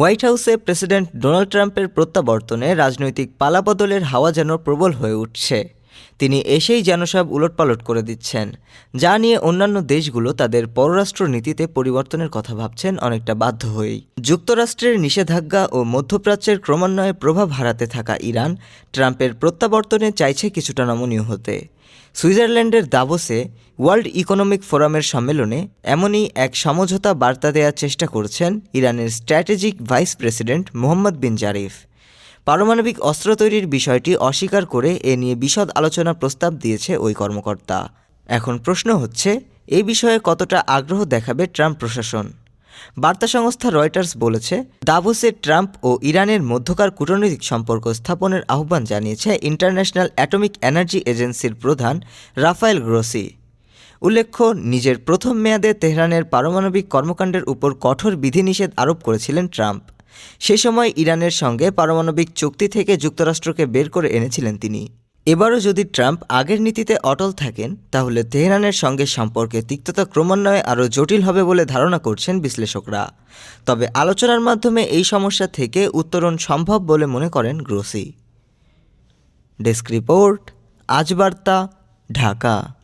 White হাউসে president Donald ট্রাম্পের প্রত্যাবর্তনে রাজনৈতিক পালাবদলের হাওয়া যেন প্রবল হয়ে উঠছে। তিনি এসেই যেন সব উলটপালট করে দিচ্ছেন, যা নিয়ে অন্যান্য দেশগুলো তাদের পররাষ্ট্র নীতিতে পরিবর্তনের কথা ভাবছেন অনেকটা বাধ্য হয়েই। যুক্তরাষ্ট্রের নিষেধাজ্ঞা ও মধ্যপ্রাচ্যের ক্রমান্বয়ে প্রভাব হারাতে থাকা ইরান, ট্রাম্পের প্রত্যাবর্তনে চাইছে কিছুটা নমনীয় হতে। সুইজারল্যান্ডের দাভোসে ওয়ার্ল্ড ইকোনমিক ফোরামের সম্মেলনে এমনই এক সমঝোতা বার্তা দেওয়ার চেষ্টা করছেন ইরানের strategic vice president Mohammad bin Zarif. পারমাণবিক অস্ত্র তৈরির বিষয়টি অস্বীকার করে এ নিয়ে বিশদ আলোচনা প্রস্তাব দিয়েছে ওই কর্মকর্তা। এখন প্রশ্ন হচ্ছে এই বিষয়ে কতটা আগ্রহ দেখাবে ট্রাম্প প্রশাসন? বার্তা সংস্থা রয়টার্স বলেছে দাভোসে ট্রাম্প ও ইরানের মধ্যকার কূটনৈতিক সম্পর্ক স্থাপনের আহ্বান জানিয়েছে ইন্টারন্যাশনাল অ্যাটমিক এনার্জি এজেন্সির প্রধান রাফায়েল গ্রোসি। উল্লেখ্য, নিজের প্রথম মেয়াদে তেহরানের পারমাণবিক কর্মকাণ্ডের উপর কঠোর বিধিনিষেধ আরোপ করেছিলেন ট্রাম্প। সে সময় ইরানের সঙ্গে পারমাণবিক চুক্তি থেকে যুক্তরাষ্ট্রকে বের করে এনেছিলেন তিনি। এবারও যদি ট্রাম্প আগের নীতিতে অটল থাকেন, তাহলে তেহরানের সঙ্গে সম্পর্কে তিক্ততা ক্রমান্বয়ে আরও জটিল হবে বলে ধারণা করছেন বিশ্লেষকরা। তবে আলোচনার মাধ্যমে এই সমস্যা থেকে উত্তরণ সম্ভব বলে মনে করেন গ্রোসি। ডেস্ক রিপোর্ট, আজ বার্তা, ঢাকা।